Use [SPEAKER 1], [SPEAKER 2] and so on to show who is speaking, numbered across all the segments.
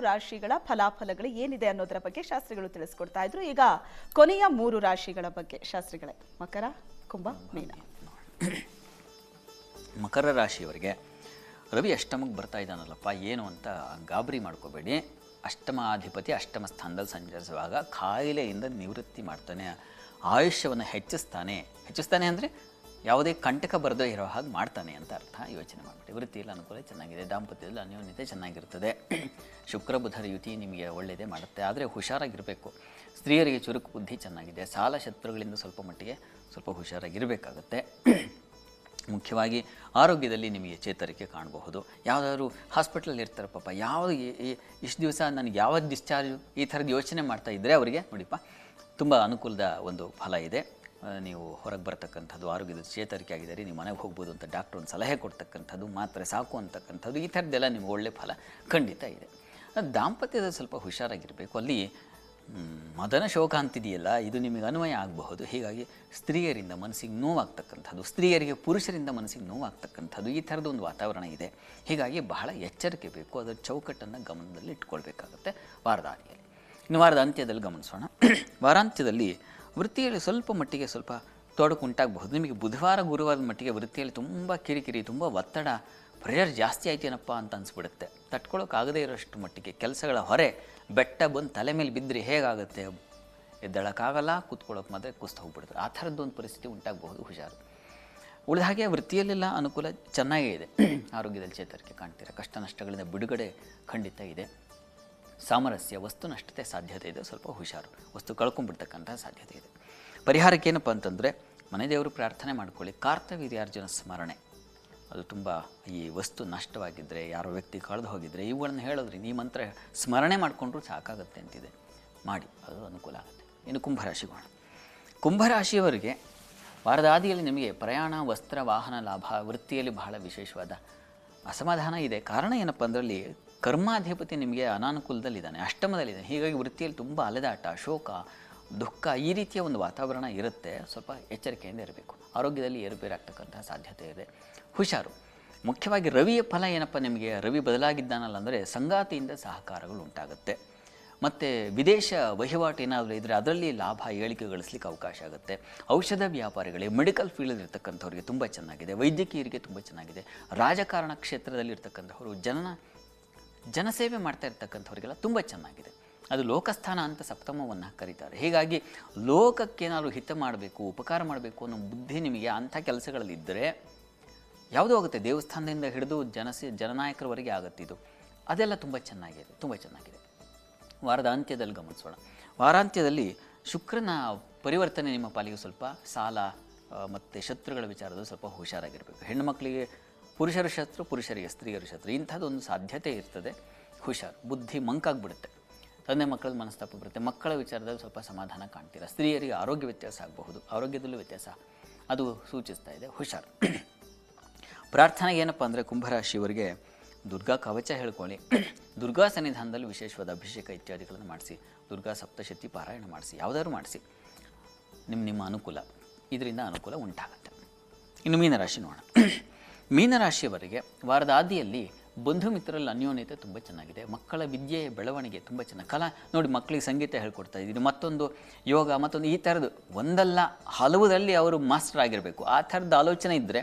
[SPEAKER 1] ರಾಶಿಗಳ ಫಲಾಫಲಗಳು ಏನಿದೆ ಅನ್ನೋದರ ಬಗ್ಗೆ ಶಾಸ್ತ್ರಿಗಳು ತಿಳಿಸ್ಕೊಡ್ತಾ ಇದ್ರು. ಈಗ ಕೊನೆಯ ಮೂರು ರಾಶಿಗಳ ಬಗ್ಗೆ ಶಾಸ್ತ್ರಿಗಳೇ, ಮಕರ, ಕುಂಭ, ಮೀನ.
[SPEAKER 2] ಮಕರ ರಾಶಿಯವರಿಗೆ ರವಿ ಅಷ್ಟಮಕ್ಕೆ ಬರ್ತಾ ಇದ್ದಾನಲ್ಲಪ್ಪ, ಏನು ಅಂತ ಗಾಬರಿ ಮಾಡ್ಕೋಬೇಡಿ. ಅಷ್ಟಮಾಧಿಪತಿ ಅಷ್ಟಮ ಸ್ಥಾನದಲ್ಲಿ ಸಂಚರಿಸುವಾಗ ಕಾಯಿಲೆಯಿಂದ ನಿವೃತ್ತಿ ಮಾಡ್ತಾನೆ, ಆಯುಷ್ಯವನ್ನು ಹೆಚ್ಚಿಸ್ತಾನೆ. ಹೆಚ್ಚಿಸ್ತಾನೆ ಅಂದರೆ ಯಾವುದೇ ಕಂಟಕ ಬರದೇ ಇರೋ ಹಾಗೆ ಮಾಡ್ತಾನೆ ಅಂತ ಅರ್ಥ. ಯೋಚನೆ ಮಾಡಿಬಿಡಿ ವೃತ್ತಿಯಲ್ಲಿ ಅನುಕೂಲ, ಚೆನ್ನಾಗಿದೆ. ದಾಂಪತ್ಯದಲ್ಲಿ ಅನ್ಯೋನ್ಯತೆ ಚೆನ್ನಾಗಿರ್ತದೆ. ಶುಕ್ರ ಬುಧರ ಯುತಿ ನಿಮಗೆ ಒಳ್ಳೆಯದೇ ಮಾಡುತ್ತೆ. ಆದರೆ ಹುಷಾರಾಗಿರಬೇಕು. ಸ್ತ್ರೀಯರಿಗೆ ಚುರುಕು ಬುದ್ಧಿ ಚೆನ್ನಾಗಿದೆ. ಸಾಲ ಶತ್ರುಗಳಿಂದ ಸ್ವಲ್ಪ ಮಟ್ಟಿಗೆ ಸ್ವಲ್ಪ ಹುಷಾರಾಗಿರಬೇಕಾಗುತ್ತೆ. ಮುಖ್ಯವಾಗಿ ಆರೋಗ್ಯದಲ್ಲಿ ನಿಮಗೆ ಚೇತರಿಕೆ ಕಾಣಬಹುದು. ಯಾವುದಾದ್ರು ಹಾಸ್ಪಿಟ್ಲಲ್ಲಿ ಇರ್ತಾರೆ ಪಾಪ ಯಾವ ಇಷ್ಟು ದಿವಸ ನನಗೆ ಯಾವ ಡಿಸ್ಚಾರ್ಜು ಈ ಥರದ ಯೋಚನೆ ಮಾಡ್ತಾ ಇದ್ದರೆ ಅವರಿಗೆ ನೋಡಿಪ್ಪ, ತುಂಬ ಅನುಕೂಲದ ಒಂದು ಫಲ ಇದೆ. ನೀವು ಹೊರಗೆ ಬರ್ತಕ್ಕಂಥದ್ದು, ಆರೋಗ್ಯದ ಚೇತರಿಕೆ ಆಗಿದ್ದಾರೆ, ನೀವು ಮನೆಗೆ ಹೋಗ್ಬೋದು ಅಂತ ಡಾಕ್ಟ್ರ್ ಒಂದು ಸಲಹೆ ಕೊಡ್ತಕ್ಕಂಥದ್ದು, ಮಾತ್ರೆ ಸಾಕು ಅಂತಕ್ಕಂಥದ್ದು, ಈ ಥರದ್ದೆಲ್ಲ ನಿಮ್ಗೆ ಒಳ್ಳೆಯ ಫಲ ಖಂಡಿತ ಇದೆ. ದಾಂಪತ್ಯದ ಸ್ವಲ್ಪ ಹುಷಾರಾಗಿರಬೇಕು. ಅಲ್ಲಿ ಮದನ ಶೋಕ ಅಂತಿದೆಯಲ್ಲ ಇದು ನಿಮಗೆ ಅನ್ವಯ ಆಗಬಹುದು. ಹೀಗಾಗಿ ಸ್ತ್ರೀಯರಿಂದ ಮನಸ್ಸಿಗೆ ನೋವಾಗ್ತಕ್ಕಂಥದ್ದು, ಸ್ತ್ರೀಯರಿಗೆ ಪುರುಷರಿಂದ ಮನಸ್ಸಿಗೆ ನೋವಾಗ್ತಕ್ಕಂಥದ್ದು, ಈ ಥರದ ಒಂದು ವಾತಾವರಣ ಇದೆ. ಹೀಗಾಗಿ ಬಹಳ ಎಚ್ಚರಿಕೆ ಬೇಕು. ಅದರ ಚೌಕಟ್ಟನ್ನು ಗಮನದಲ್ಲಿ ಇಟ್ಕೊಳ್ಬೇಕಾಗುತ್ತೆ ವಾರದ ಆದಿಯಲ್ಲಿ ಇನ್ನು ವಾರದ ಅಂತ್ಯದಲ್ಲಿ ಗಮನಿಸೋಣ. ವಾರಾಂತ್ಯದಲ್ಲಿ ವೃತ್ತಿಯಲ್ಲಿ ಸ್ವಲ್ಪ ಮಟ್ಟಿಗೆ ಸ್ವಲ್ಪ ತೊಡಕು ಉಂಟಾಗಬಹುದು. ನಿಮಗೆ ಬುಧವಾರ, ಗುರುವಾರದ ಮಟ್ಟಿಗೆ ವೃತ್ತಿಯಲ್ಲಿ ತುಂಬ ಕಿರಿಕಿರಿ, ತುಂಬ ಒತ್ತಡ ಪ್ರೆಷರ್ ಜಾಸ್ತಿ ಆಯ್ತೇನಪ್ಪ ಅಂತ ಅನಿಸ್ಬಿಡುತ್ತೆ. ತಟ್ಕೊಳ್ಳೋಕ್ಕಾಗದೇ ಇರೋಷ್ಟು ಮಟ್ಟಿಗೆ ಕೆಲಸಗಳ ಹೊರೆ, ಬೆಟ್ಟ ಬಂದು ತಲೆ ಮೇಲೆ ಬಿದ್ದರೆ ಹೇಗಾಗುತ್ತೆ? ಎದ್ದಳಕ್ಕಾಗಲ್ಲ ಕೂತ್ಕೊಳ್ಳೋಕೆ ಮಾತ್ರ ಕುಸ್ತು ಹೋಗ್ಬಿಡ್ತಾರೆ. ಆ ಥರದ್ದೊಂದು ಪರಿಸ್ಥಿತಿ ಉಂಟಾಗಬಹುದು ಹುಷಾರು. ಉಳಿದ ಹಾಗೆ ವೃತ್ತಿಯಲ್ಲೆಲ್ಲ ಅನುಕೂಲ ಚೆನ್ನಾಗೇ ಇದೆ. ಆರೋಗ್ಯದಲ್ಲಿ ಚೇತರಿಕೆ ಕಾಣ್ತೀರ? ಕಷ್ಟ ನಷ್ಟಗಳಿಂದ ಬಿಡುಗಡೆ ಖಂಡಿತ ಇದೆ. ಸಾಮರಸ್ಯ, ವಸ್ತು ನಷ್ಟತೆ ಸಾಧ್ಯತೆ ಇದೆ. ಸ್ವಲ್ಪ ಹುಷಾರು. ವಸ್ತು ಕಳ್ಕೊಂಡ್ಬಿಡ್ತಕ್ಕಂಥ ಸಾಧ್ಯತೆ ಇದೆ. ಪರಿಹಾರಕ್ಕೆ ಏನಪ್ಪ ಅಂತಂದರೆ, ಮನೆ ದೇವರು ಪ್ರಾರ್ಥನೆ ಮಾಡ್ಕೊಳ್ಳಿ. ಕಾರ್ತವೀರ್ಯಾರ್ಜುನ ಸ್ಮರಣೆ. ಅದು ತುಂಬ ಈ ವಸ್ತು ನಷ್ಟವಾಗಿದ್ದರೆ ಯಾರೋ ವ್ಯಕ್ತಿ ಕಳೆದು ಹೋಗಿದ್ದರೆ ಇವುಗಳನ್ನು ಹೇಳೋದ್ರಿಂದ ಈ ಮಂತ್ರ ಸ್ಮರಣೆ ಮಾಡಿಕೊಂಡ್ರೂ ಸಾಕಾಗುತ್ತೆ ಅಂತಿದೆ. ಮಾಡಿ, ಅದು ಅನುಕೂಲ ಆಗುತ್ತೆ. ಇನ್ನು ಕುಂಭರಾಶಿಗೋಣ. ಕುಂಭರಾಶಿಯವರಿಗೆ ವಾರದಾದಿಯಲ್ಲಿ ನಿಮಗೆ ಪ್ರಯಾಣ, ವಸ್ತ್ರ, ವಾಹನ ಲಾಭ, ವೃತ್ತಿಯಲ್ಲಿ ಬಹಳ ವಿಶೇಷವಾದ ಅಸಮಾಧಾನ ಇದೆ. ಕಾರಣ ಏನಪ್ಪ ಅಂದ್ರಲ್ಲಿ ಕರ್ಮಾಧಿಪತಿ ನಿಮಗೆ ಅನಾನುಕೂಲದಲ್ಲಿದ್ದಾನೆ, ಅಷ್ಟಮದಲ್ಲಿದ್ದಾನೆ. ಹೀಗಾಗಿ ವೃತ್ತಿಯಲ್ಲಿ ತುಂಬ ಅಲೆದಾಟ, ಶೋಕ, ದುಃಖ ಈ ರೀತಿಯ ಒಂದು ವಾತಾವರಣ ಇರುತ್ತೆ. ಸ್ವಲ್ಪ ಎಚ್ಚರಿಕೆಯಿಂದ ಇರಬೇಕು. ಆರೋಗ್ಯದಲ್ಲಿ ಏರುಪೇರಾಗ್ತಕ್ಕಂತಹ ಸಾಧ್ಯತೆ ಇದೆ. ಹುಷಾರು. ಮುಖ್ಯವಾಗಿ ರವಿಯ ಫಲ ಏನಪ್ಪ ನಿಮಗೆ? ರವಿ ಬದಲಾಗಿದ್ದಾನಲ್ಲ ಅಂದರೆ ಸಂಗಾತಿಯಿಂದ ಸಹಕಾರಗಳು ಉಂಟಾಗುತ್ತೆ. ಮತ್ತು ವಿದೇಶ ವಹಿವಾಟು ಏನಾದರೂ ಇದ್ದರೆ ಅದರಲ್ಲಿ ಲಾಭ ಏಳಿಕೆ ಗಳಿಸ್ಲಿಕ್ಕೆ ಅವಕಾಶ ಆಗುತ್ತೆ. ಔಷಧ ವ್ಯಾಪಾರಿಗಳಿಗೆ ಮೆಡಿಕಲ್ ಫೀಲ್ಡ್ ಇರ್ತಕ್ಕಂಥವ್ರಿಗೆ ತುಂಬ ಚೆನ್ನಾಗಿದೆ. ವೈದ್ಯಕೀಯರಿಗೆ ತುಂಬ ಚೆನ್ನಾಗಿದೆ. ರಾಜಕಾರಣ ಕ್ಷೇತ್ರದಲ್ಲಿ ಇರ್ತಕ್ಕಂಥವ್ರು ಜನ ಜನಸೇವೆ ಮಾಡ್ತಾ ಇರ್ತಕ್ಕಂಥವ್ರಿಗೆಲ್ಲ ತುಂಬ ಚೆನ್ನಾಗಿದೆ. ಅದು ಲೋಕಸ್ಥಾನ ಅಂತ ಸಪ್ತಮವನ್ನು ಕರೀತಾರೆ. ಹೀಗಾಗಿ ಲೋಕಕ್ಕೇನಾದರೂ ಹಿತ ಮಾಡಬೇಕು, ಉಪಕಾರ ಮಾಡಬೇಕು ಅನ್ನೋ ಬುದ್ಧಿ ನಿಮಗೆ ಅಂಥ ಕೆಲಸಗಳಲ್ಲಿದ್ದರೆ ಯಾವುದೂ ಆಗುತ್ತೆ, ದೇವಸ್ಥಾನದಿಂದ ಹಿಡಿದು ಜನಸೆ, ಜನನಾಯಕರವರೆಗೆ ಆಗುತ್ತೆ ಇದು. ಅದೆಲ್ಲ ತುಂಬ ಚೆನ್ನಾಗಿದೆ ತುಂಬ ಚೆನ್ನಾಗಿದೆ. ವಾರದ ಅಂತ್ಯದಲ್ಲಿ ಗಮನಿಸೋಣ. ವಾರಾಂತ್ಯದಲ್ಲಿ ಶುಕ್ರನ ಪರಿವರ್ತನೆ ನಿಮ್ಮ ಪಾಲಿಗೆ ಸ್ವಲ್ಪ ಸಾಲ ಮತ್ತು ಶತ್ರುಗಳ ವಿಚಾರದಲ್ಲಿ ಸ್ವಲ್ಪ ಹುಷಾರಾಗಿರಬೇಕು. ಹೆಣ್ಣು ಮಕ್ಕಳಿಗೆ ಪುರುಷರ ಶತ್ರು, ಪುರುಷರಿಗೆ ಸ್ತ್ರೀಯರ ಶತ್ರು. ಇಂಥದ್ದೊಂದು ಸಾಧ್ಯತೆ ಇರ್ತದೆ. ಹುಷಾರು, ಬುದ್ಧಿ ಮಂಕಾಗ್ಬಿಡುತ್ತೆ. ತಂದೆ ಮಕ್ಕಳ ಮನಸ್ತಾಪ ಬರುತ್ತೆ. ಮಕ್ಕಳ ವಿಚಾರದಲ್ಲಿ ಸ್ವಲ್ಪ ಸಮಾಧಾನ ಕಾಣ್ತೀರಾ. ಸ್ತ್ರೀಯರಿಗೆ ಆರೋಗ್ಯ ವ್ಯತ್ಯಾಸ ಆಗಬಹುದು. ಆರೋಗ್ಯದಲ್ಲೂ ವ್ಯತ್ಯಾಸ. ಅದು ಸೂಚಿಸ್ತಾ ಇದೆ. ಹುಷಾರು. ಪ್ರಾರ್ಥನೆಗೆ ಏನಪ್ಪ ಅಂದರೆ ಕುಂಭರಾಶಿಯವರಿಗೆ ದುರ್ಗಾ ಕವಚ ಹೇಳ್ಕೊಳ್ಳಿ. ದುರ್ಗಾ ಸನ್ನಿಧಾನದಲ್ಲಿ ವಿಶೇಷವಾದ ಅಭಿಷೇಕ ಇತ್ಯಾದಿಗಳನ್ನು ಮಾಡಿಸಿ. ದುರ್ಗಾ ಸಪ್ತಶತಿ ಪಾರಾಯಣ ಮಾಡಿಸಿ. ಯಾವುದಾದ್ರು ಮಾಡಿಸಿ. ನಿಮ್ಮ ನಿಮ್ಮ ಅನುಕೂಲ. ಇದರಿಂದ ಅನುಕೂಲ ಉಂಟಾಗುತ್ತೆ. ಇನ್ನು ಮೀನರಾಶಿ ನೋಡೋಣ. ಮೀನರಾಶಿಯವರಿಗೆ ವಾರದ ಆದಿಯಲ್ಲಿ ಬಂಧು ಮಿತ್ರರಲ್ಲಿ ಅನ್ಯೋನ್ಯತೆ ತುಂಬ ಚೆನ್ನಾಗಿದೆ. ಮಕ್ಕಳ ವಿದ್ಯೆಯ ಬೆಳವಣಿಗೆ ತುಂಬ ಚೆನ್ನಾಗಿ ಕಲಾ, ನೋಡಿ ಮಕ್ಕಳಿಗೆ ಸಂಗೀತ ಹೇಳ್ಕೊಡ್ತಾ ಇದ್ದೀನಿ. ಮತ್ತೊಂದು ಯೋಗ, ಮತ್ತೊಂದು ಈ ಥರದ್ದು. ಒಂದಲ್ಲ, ಹಲವುದರಲ್ಲಿ ಅವರು ಮಾಸ್ಟರ್ ಆಗಿರಬೇಕು. ಆ ಥರದ ಆಲೋಚನೆ ಇದ್ದರೆ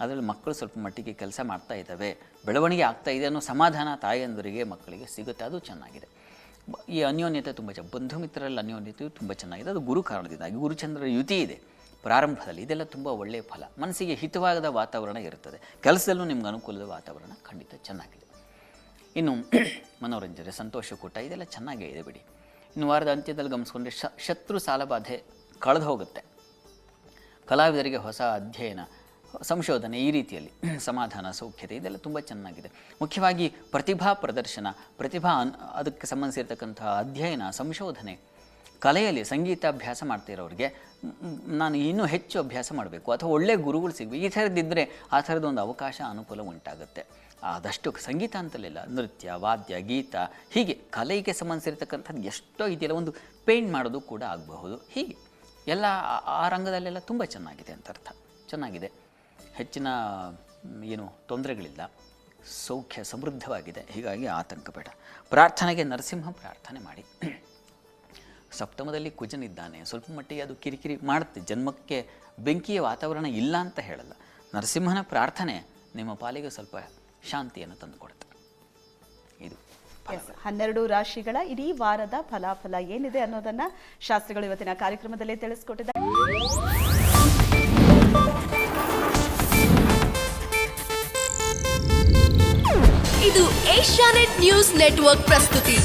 [SPEAKER 2] ಅದರಲ್ಲಿ ಮಕ್ಕಳು ಸ್ವಲ್ಪ ಮಟ್ಟಿಗೆ ಕೆಲಸ ಮಾಡ್ತಾ ಇದ್ದಾವೆ. ಬೆಳವಣಿಗೆ ಆಗ್ತಾ ಇದೆ ಅನ್ನೋ ಸಮಾಧಾನ ತಾಯಂದರಿಗೆ, ಮಕ್ಕಳಿಗೆ ಸಿಗುತ್ತೆ. ಅದು ಚೆನ್ನಾಗಿದೆ. ಈ ಅನ್ಯೋನ್ಯತೆ ತುಂಬ ಚೆನ್ನಾಗಿ ಬಂಧು ಮಿತ್ರರಲ್ಲಿ ಅನ್ಯೋನ್ಯತೆಯು ತುಂಬ ಚೆನ್ನಾಗಿದೆ. ಅದು ಗುರು ಕಾರಣದಿಂದಾಗಿ ಗುರುಚಂದ್ರ ಯುತಿ ಇದೆ. ಪ್ರಾರಂಭದಲ್ಲಿ ಇದೆಲ್ಲ ತುಂಬ ಒಳ್ಳೆಯ ಫಲ. ಮನಸ್ಸಿಗೆ ಹಿತವಾದ ವಾತಾವರಣ ಇರುತ್ತದೆ. ಕೆಲಸದಲ್ಲೂ ನಿಮ್ಗೆ ಅನುಕೂಲದ ವಾತಾವರಣ ಖಂಡಿತ ಚೆನ್ನಾಗಿದೆ. ಇನ್ನು ಮನೋರಂಜನೆ, ಸಂತೋಷಕೂಟ, ಇದೆಲ್ಲ ಚೆನ್ನಾಗೇ ಇದೆ ಬಿಡಿ. ಇನ್ನು ವಾರದ ಅಂತ್ಯದಲ್ಲಿ ಗಮನಿಸ್ಕೊಂಡ್ರೆ ಶ, ಶತ್ರು ಸಾಲಬಾಧೆ ಕಳೆದು ಹೋಗುತ್ತೆ. ಕಲಾವಿದರಿಗೆ ಹೊಸ ಅಧ್ಯಯನ, ಸಂಶೋಧನೆ ಈ ರೀತಿಯಲ್ಲಿ ಸಮಾಧಾನ, ಸೌಖ್ಯತೆ ಇದೆಲ್ಲ ತುಂಬ ಚೆನ್ನಾಗಿದೆ. ಮುಖ್ಯವಾಗಿ ಪ್ರತಿಭಾ ಪ್ರದರ್ಶನ, ಪ್ರತಿಭಾ ಅದಕ್ಕೆ ಸಂಬಂಧಿಸಿರ್ತಕ್ಕಂತಹ ಅಧ್ಯಯನ, ಸಂಶೋಧನೆ ಕಲೆಯಲ್ಲಿ ಸಂಗೀತ ಅಭ್ಯಾಸ ಇರೋರಿಗೆ ಮ್, ಮ್, ನಾನು ಇನ್ನೂ ಹೆಚ್ಚು ಅಭ್ಯಾಸ ಮಾಡಬೇಕು ಅಥವಾ ಒಳ್ಳೆಯ ಗುರುಗಳು ಸಿಗಬೇಕು. ಈ ಥರದ್ದಿದ್ದರೆ ಆ ಥರದ್ದೊಂದು ಅವಕಾಶ ಅನುಕೂಲ ಉಂಟಾಗುತ್ತೆ. ಆದಷ್ಟು ಸಂಗೀತ ಅಂತಲಿಲ್ಲ ನೃತ್ಯ ವಾದ್ಯ ಗೀತ ಹೀಗೆ ಕಲೆಗೆ ಸಂಬಂಧಿಸಿರ್ತಕ್ಕಂಥದ್ದು ಎಷ್ಟೋ ಇದೆಯಲ್ಲ ಒಂದು ಪೇಂಟ್ ಮಾಡೋದು ಕೂಡ ಆಗಬಹುದು. ಹೀಗೆ ಎಲ್ಲ ಆ ರಂಗದಲ್ಲೆಲ್ಲ ತುಂಬ ಚೆನ್ನಾಗಿದೆ ಅಂತ ಅರ್ಥ. ಚೆನ್ನಾಗಿದೆ. ಹೆಚ್ಚಿನ ಏನು ತೊಂದರೆಗಳಿಲ್ಲ. ಸೌಖ್ಯ ಸಮೃದ್ಧವಾಗಿದೆ. ಹೀಗಾಗಿ ಆತಂಕ ಬೇಡ. ಪ್ರಾರ್ಥನೆಗೆ ನರಸಿಂಹ ಪ್ರಾರ್ಥನೆ ಮಾಡಿ. ಸಪ್ತಮದಲ್ಲಿ ಕುಜನಿದ್ದಾನೆ ಸ್ವಲ್ಪ ಮಟ್ಟಿಗೆ ಅದು ಕಿರಿಕಿರಿ ಮಾಡುತ್ತೆ. ಜನ್ಮಕ್ಕೆ ಬೆಂಕಿಯ ವಾತಾವರಣ ಇಲ್ಲ ಅಂತ ಹೇಳಲ್ಲ. ನರಸಿಂಹನ ಪ್ರಾರ್ಥನೆ ನಿಮ್ಮ ಪಾಲಿಗೆ ಸ್ವಲ್ಪ ಶಾಂತಿಯನ್ನು ತಂದುಕೊಡುತ್ತೆ. ಇದು
[SPEAKER 1] ಹನ್ನೆರಡು ರಾಶಿಗಳ ಇಡೀ ವಾರದ ಫಲಾಫಲ ಏನಿದೆ ಅನ್ನೋದನ್ನ ಶಾಸ್ತ್ರಿಗಳು ಇವತ್ತಿನ ಕಾರ್ಯಕ್ರಮದಲ್ಲಿ ತಿಳಿಸ್ಕೊಟ್ಟಿದ್ದಾರೆ.
[SPEAKER 3] ಇದು ಏಷ್ಯಾನೆಟ್ ನ್ಯೂಸ್ ನೆಟ್ವರ್ಕ್ ಪ್ರಸ್ತುತಿ.